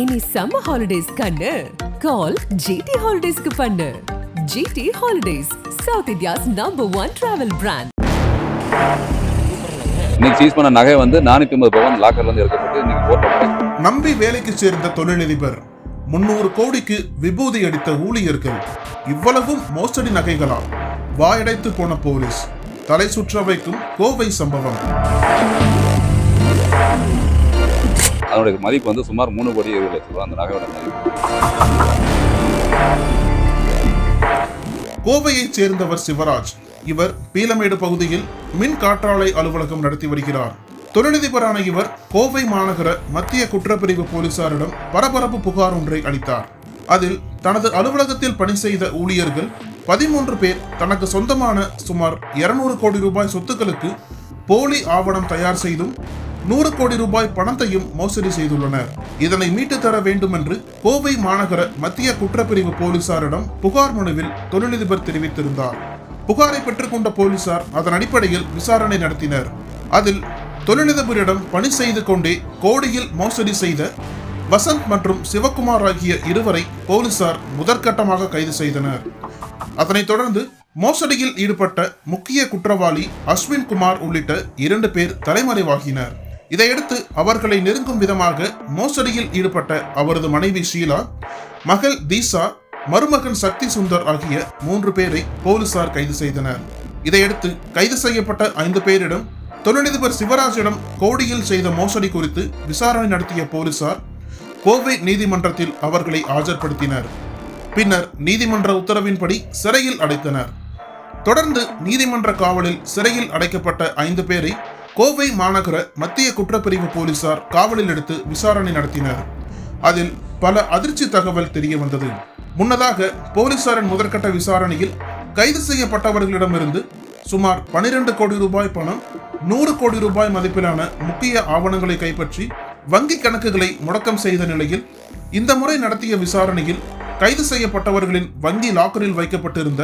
இனி summer holidays கண்ணு. கால் GT ஹாலிடேஸ்க்கு பண்ணு. GT holidays south India's number one travel brand இன்னைக்கு சீஸ் பண்ண நகை வந்து நானூற்றி ஐம்பது பவன் லாக்கர்ல இருந்து எடுக்கப்பட்டு இன்னைக்கு போட்டோம் நம்பி வேலைக்கு சேர்ந்த தொழிலதிபர் முன்னூறு கோடிக்கு விபூதி அடித்த ஊழியர்கள் இவ்வளவும் மோசடி நகைகளா? வாயடைத்து போன போலீஸ் தலை சுற்ற வைக்கும் கோவை சம்பவம். அதனுடைய மதிப்பு வந்து சுமார் மூணு கோடி இருபது லட்சம் ரூபா அந்த நகையோட மதிப்பு. கோவையைச் சேர்ந்தவர் சிவராஜ். இவர் பீலமேடு பகுதியில் மின் காற்றாலை அலுவலகம் நடத்தி வருகிறார். தொழிலதிபரான இவர் கோவை மாநகர மத்திய குற்றப்பிரிவு போலீசாரிடம் பரபரப்பு புகார் ஒன்றை அளித்தார். அதில் தனது அலுவலகத்தில் பணி செய்த ஊழியர்கள் பதிமூன்று பேர் தனக்கு சொந்தமான சுமார் 200 கோடி ரூபாய் சொத்துக்களுக்கு போலி ஆவணம் தயார் செய்தும் நூறு கோடி ரூபாய் பணத்தையும் மோசடி செய்துள்ளனர். இதனை மீட்டு தர வேண்டும் என்று கோவை மாநகர மத்திய குற்றப்பிரிவு போலீசாரிடம் புகார் மனுவில் தொழிலதிபர் தெரிவித்திருந்தார். புகாரை பெற்றுக்கொண்ட போலீசார் அதன் அடிப்படையில் விசாரணை நடத்தினர். அதில் தொழிலதிபரிடம் பணி செய்து கொண்டே கோடியில் மோசடி செய்த வசந்த் மற்றும் சிவகுமார் ஆகிய இருவரை போலீசார் முதற்கட்டமாக கைது செய்தனர். அதனைத் தொடர்ந்து மோசடியில் ஈடுபட்ட முக்கிய குற்றவாளி அஸ்வின் குமார் உள்ளிட்ட இரண்டு பேர் தலைமறைவாகினர். இதையடுத்து அவர்களை நெருங்கும் விதமாக மோசடியில் ஈடுபட்ட அவரது மனைவி ஷீலா மகள் தீசா மருமகன் சக்தி சுந்தர் ஆகிய மூன்று பேரை போலீசார் கைது செய்தனர். இதையடுத்து கைது செய்யப்பட்ட ஐந்து பேரிடம் தொழிலதிபர் சிவராஜிடம் கோடியில் செய்த மோசடி குறித்து விசாரணை நடத்திய போலீசார் கோவை நீதிமன்றத்தில் அவர்களை ஆஜர்படுத்தினர். பின்னர் நீதிமன்ற உத்தரவின்படி சிறையில் அடைத்தனர். தொடர்ந்து நீதிமன்ற காவலில் சிறையில் அடைக்கப்பட்ட ஐந்து பேரை கோவை மாநகர மத்திய குற்றப்பிரிவு போலீசார் காவலில் எடுத்து விசாரணை நடத்தினர். அதில் பல அதிர்ச்சி தகவல் தெரிய வந்தது. முன்னதாக போலீசாரின் முதற்கட்ட விசாரணையில் கைது செய்யப்பட்டவர்களிடமிருந்து சுமார் 12 கோடி ரூபாய் பணம் நூறு கோடி ரூபாய் மதிப்பிலான முக்கிய ஆவணங்களை கைப்பற்றி வங்கி கணக்குகளை முடக்கம் செய்த நிலையில் இந்த முறை நடத்திய விசாரணையில் கைது செய்யப்பட்டவர்களின் வங்கி லாக்கரில் வைக்கப்பட்டிருந்த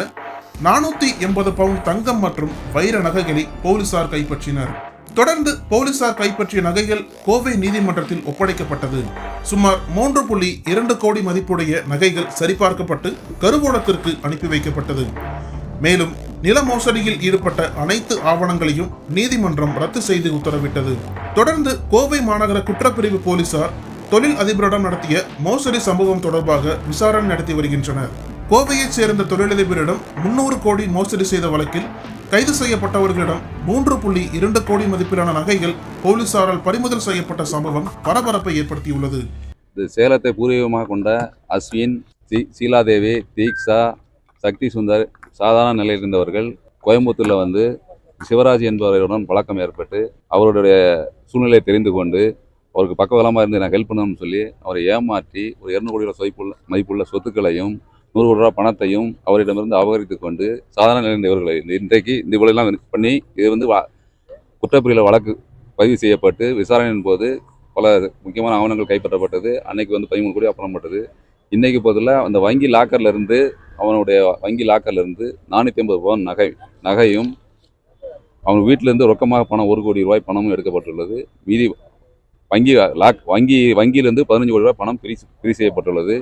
நானூத்தி எண்பது பவுண்ட் தங்கம் மற்றும் வைர நகைகளை போலீசார் கைப்பற்றினர். தொடர்ந்து போலீசார் கைப்பற்றிய நகைகள் கோவை நீதிமன்றத்தில் ஒப்படைக்கப்பட்டது. சுமார் மூன்று புள்ளி இரண்டு கோடி மதிப்புடைய நகைகள் சரிபார்க்கப்பட்டு கருவூலத்திற்கு அனுப்பி வைக்கப்பட்டது. மேலும் நில மோசடியில் ஈடுபட்ட அனைத்து ஆவணங்களையும் நீதிமன்றம் ரத்து செய்து உத்தரவிட்டது. தொடர்ந்து கோவை மாநகர குற்றப்பிரிவு போலீசார் தொழில் அதிபரிடம் நடத்திய மோசடி சம்பவம் தொடர்பாக விசாரணை நடத்தி வருகின்றனர். கோவையைச் சேர்ந்த தொழிலதிபரிடம் முன்னூறு கோடி மோசடி செய்த வழக்கில் கைது செய்யப்பட்டவர்களிடம் மூன்று புள்ளி இரண்டு கோடி மதிப்பிலான நகைகள் போலீசாரால் பறிமுதல் செய்யப்பட்ட சம்பவம் பரபரப்பை ஏற்படுத்தியுள்ளது. இது சேலத்தை பூர்வீகமாக கொண்ட அஸ்வின் சீலாதேவி தீக்ஷா சக்தி சுந்தர் சாதாரண நிலையில் இருந்தவர்கள் கோயம்புத்தூரில் வந்து சிவராஜ் என்பவருடன் பழக்கம் ஏற்பட்டு அவருடைய சூழ்நிலையை தெரிந்து கொண்டு அவருக்கு பக்கவலமாக இருந்து நான் ஹெல்ப் பண்ணணும்னு சொல்லி அவரை ஏமாற்றி ஒரு இரநூறு கோடி ரூபாய் மதிப்புள்ள சொத்துக்களையும் நூறு கோடி ரூபா பணத்தையும் அவரிடமிருந்து அபகரித்து கொண்டு சாதாரண நிலையில் இன்றைக்கு இந்த இவ்வளோலாம் பண்ணி இது வந்து வ- குற்றப்பிரிவில் வழக்கு பதிவு செய்யப்பட்டு விசாரணையின் போது பல முக்கியமான ஆவணங்கள் கைப்பற்றப்பட்டது. அன்னைக்கு வந்து பதிமூணு கோடி அப்புறப்பட்டது. இன்றைக்கு போதில் அந்த வங்கி லாக்கர்ல இருந்து அவனுடைய வங்கி லாக்கர்லேருந்து நானூற்றி ஐம்பது பவுன் நகை நகையும் அவன் வீட்டிலேருந்து ரொக்கமாக பணம் ஒரு கோடி ரூபாய் பணமும் எடுக்கப்பட்டுள்ளது. மீதி வங்கி லாக் வங்கி வங்கியிலேருந்து பதினஞ்சு கோடி ரூபாய் பணம் பிரி பிரி செய்யப்பட்டுள்ளது.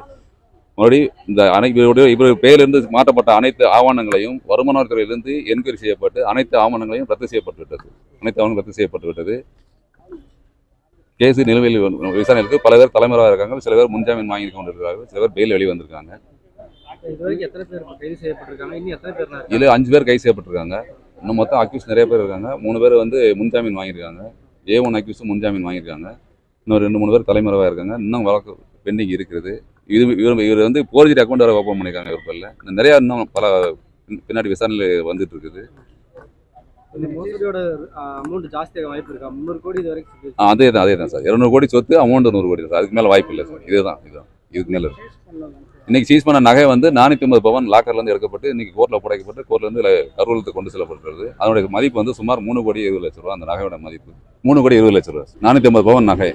மறுபடியும் இந்த இவருடைய இவர் பெயரிலிருந்து மாற்றப்பட்ட அனைத்து ஆவணங்களையும் வருமானத்துறையிலிருந்து என்கொயரி செய்யப்பட்டு அனைத்து ஆவணங்களையும் ரத்து செய்யப்பட்டு விட்டது அனைத்து ஆவணங்களும் ரத்து செய்யப்பட்டு விட்டது கேஸ் நிலுவையில் வந்து- விசாரணை இருக்கு பல பேர் தலைமறைவாக இருக்காங்க. சில பேர் முன்ஜாமீன் வாங்கி கொண்டிருக்காங்க சில பேர் பெயில் வெளியே வந்திருக்காங்க. இதில் அஞ்சு பேர் கைது செய்யப்பட்டிருக்காங்க. இன்னும் மொத்தம் அக்யூஸ் நிறைய பேர் இருக்காங்க. மூணு பேர் வந்து முன்ஜாமீன் வாங்கியிருக்காங்க. ஏ ஒன் அக்யூஸும் முன்ஜாமீன் வாங்கியிருக்காங்க. இன்னும் ரெண்டு மூணு பேர் தலைமறைவாக இருக்காங்க. இன்னும் வழக்கு பெண்டிங் இருக்குது இது இவர் இவர் வந்து போர்ஜரி அக்கௌண்ட் வேறு ஓப்பன் பண்ணியிருக்காங்க இவர் பேரில் நிறையா இன்னும் பல பின்- பின்னாடி விசாரணையில் வந்துட்டு இருக்குது. அதே தான் அதே தான் சார். இரநூறு கோடி சொத்து அமௌண்ட் நூறு கோடி சார். அதுக்கு மேலே வாய்ப்பு இல்லை சார். இதுதான் இதுதான் இதுக்கு மேலே இருக்கு. இன்னைக்கு சீஸ் பண்ண நகை வந்து நானூற்றி ஐம்பது பவன் லாக்கர்ல இருந்து எடுக்கப்பட்டு இன்னைக்கு கோர்ட்டில் புடைக்கப்பட்டு கோர்ட்ல இருந்து கருவூலத்துக்கு கொண்டு செல்லப்பட்டுள்ளது. அதனுடைய மதிப்பு வந்து சுமார் மூணு கோடி இருபது லட்ச ரூபா அந்த நகையோட மதிப்பு. மூணு கோடி இருபது லட்ச ரூபா. நானூற்றி ஐம்பது பவன் நகை.